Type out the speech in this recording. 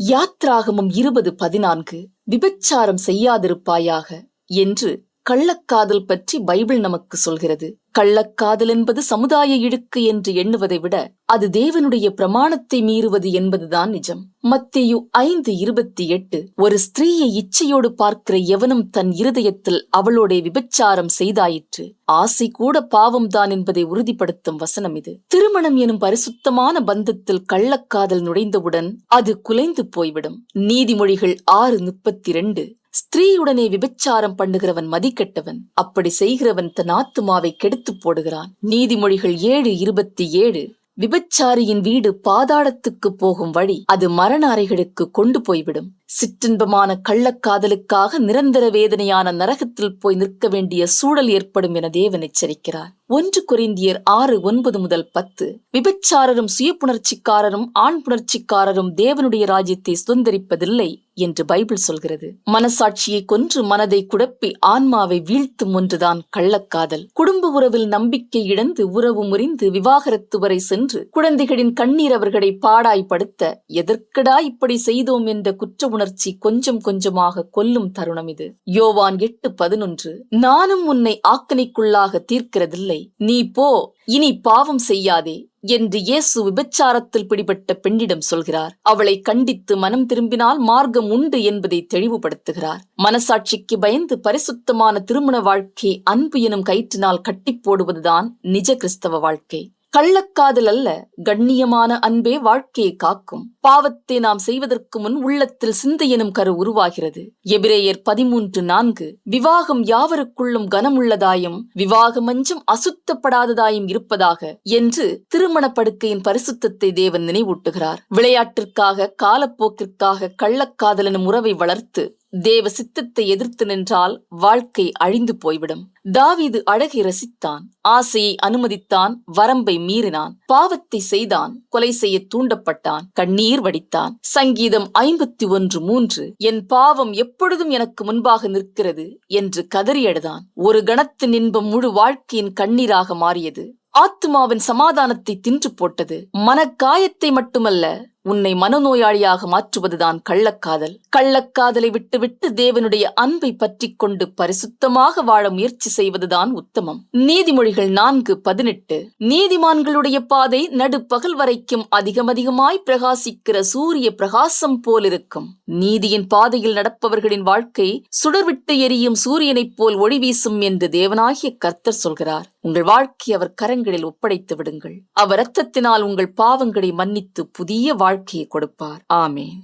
யாத்ராகமம் இருபது பதினான்கு விபச்சாரம் செய்யாதிருப்பாயாக என்று கள்ளக்காதல் பற்றி பைபிள் நமக்கு சொல்கிறது. கள்ளக்காதல் என்பது சமுதாய இழுக்கு என்று எண்ணுவதை விட அது தேவனுடைய பிரமாணத்தை மீறுவது என்பதுதான் நிஜம். மத்தியு ஐந்து இருபத்தி எட்டு ஒரு ஸ்திரீயை இச்சையோடு பார்க்கிற எவனும் தன் இருதயத்தில் அவளோட விபச்சாரம் செய்தாயிற்று. ஆசை கூட பாவம்தான் என்பதை உறுதிப்படுத்தும் வசனம் இது. திருமணம் எனும் பரிசுத்தமான பந்தத்தில் கள்ளக்காதல் நுழைந்தவுடன் அது குலைந்து போய்விடும். நீதிமொழிகள் ஆறு முப்பத்தி ரெண்டு ஸ்திரீயுடனே விபச்சாரம் பண்ணுகிறவன் மதிக்கெட்டவன் அப்படி செய்கிறவன் தன் ஆத்துமாவை கெடுத்து போடுகிறான். நீதிமொழிகள் ஏழு இருபத்தி ஏழு. விபச்சாரியின் வீடு பாதாளத்துக்கு போகும் வழி அது மரண அறைகளுக்கு கொண்டு போய்விடும். சிற்றின்பமான கள்ளக்காதலுக்காக நிரந்தர வேதனையான நரகத்தில் போய் நிற்க வேண்டிய சூழல் ஏற்படும் என தேவன் எச்சரிக்கிறார். ஒன்று குறைந்தியர் ஆறு ஒன்பது முதல் பத்து. விபச்சாரரும் சுயப்புணர்ச்சிக்காரரும் ஆண் புணர்ச்சிக்காரரும் தேவனுடைய ராஜ்யத்தை சுதந்திரிப்பதில்லை என்று பைபிள் சொல்கிறது. மனசாட்சியை கொன்று மனதை குழப்பி ஆன்மாவை வீழ்த்தும் ஒன்றுதான் கள்ளக்காதல். குடும்ப உறவில் நம்பிக்கை இழந்து உறவு முறிந்து விவாகரத்து வரை சென்று குழந்தைகளின் கண்ணீர் அவர்களை பாடாய்படுத்த எதற்கடா இப்படி செய்தோம் என்ற குற்ற உணர்ச்சி கொஞ்சம் கொஞ்சமாக கொல்லும் தருணம் இது. யோவான் எட்டு பதினொன்று நானும் உன்னை ஆக்கனைக்குள்ளாக தீர்க்கிறதில்லை. நீ போ இனி பாவம் செய்யாதே என்று இயேசு விபச்சாரத்தில் பிடிபட்ட பெண்ணிடம் சொல்கிறார். அவளை கண்டித்து மனம் திரும்பினால் மார்க்கம் உண்டு என்பதை தெளிவுபடுத்துகிறார். மனசாட்சிக்கு பயந்து பரிசுத்தமான திருமண வாழ்க்கை அன்பு எனும் கயிற்றினால் கட்டி போடுவதுதான் நிஜ கிறிஸ்தவ வாழ்க்கை. கள்ளக்காதல் அல்ல கண்ணியமான அன்பே வாழ்க்கையை காக்கும். பாவத்தை நாம் செய்வதற்கு முன் உள்ளத்தில் சிந்தையனும் கரு உருவாகிறது. எபிரேயர் பதிமூன்று நான்கு விவாகம் யாவருக்குள்ளும் கனமுள்ளதாயும் விவாகம் மஞ்சம் அசுத்தப்படாததாயும் இருப்பதாக என்று திருமணப்படுக்கையின் பரிசுத்தத்தை தேவன் நினைவூட்டுகிறார். விளையாட்டிற்காக காலப்போக்கிற்காக கள்ளக்காதலனும் உறவை வளர்த்து தேவ சித்தத்தை எதிர்த்து நின்றால் வாழ்க்கை அழிந்து போய்விடும். தாவீது அழகை ரசித்தான் ஆசையை அனுமதித்தான் வரம்பை மீறினான் பாவத்தை செய்தான் கொலை செய்ய தூண்டப்பட்டான் கண்ணீர் வடித்தான். சங்கீதம் ஐம்பத்தி ஒன்று மூன்று என் பாவம் எப்பொழுதும் எனக்கு முன்பாக நிற்கிறது என்று கதறியடுதான் ஒரு கணத்தின் இன்பம் முழு வாழ்க்கையின் கண்ணீராக மாறியது. ஆத்மாவின் சமாதானத்தை தின்று போட்டது. மனக்காயத்தை மட்டுமல்ல உன்னை மனநோயாளியாக மாற்றுவதுதான் கள்ளக்காதல். கள்ளக்காதலை விட்டுவிட்டு தேவனுடைய அன்பை பற்றிக் கொண்டு பரிசுத்தமாக வாழ முயற்சி செய்வதுதான் உத்தமம். நீதிமொழிகள் நான்கு பதினெட்டு. நீதிமான்களுடைய பாதை நடுப்பகல் வரைக்கும் அதிகம் அதிகமாய் பிரகாசிக்கிற சூரிய பிரகாசம் போலிருக்கும். நீதியின் பாதையில் நடப்பவர்களின் வாழ்க்கை சுடர்விட்டு எரியும் சூரியனைப் போல் ஒளி வீசும் என்று தேவனாகிய கர்த்தர் சொல்கிறார். உங்கள் வாழ்க்கை அவர் கரங்களில் ஒப்படைத்து விடுங்கள். அவர் இரத்தத்தினால் உங்கள் பாவங்களை மன்னித்து புதிய வாழ்க்கையை கொடுப்பார். ஆமேன்.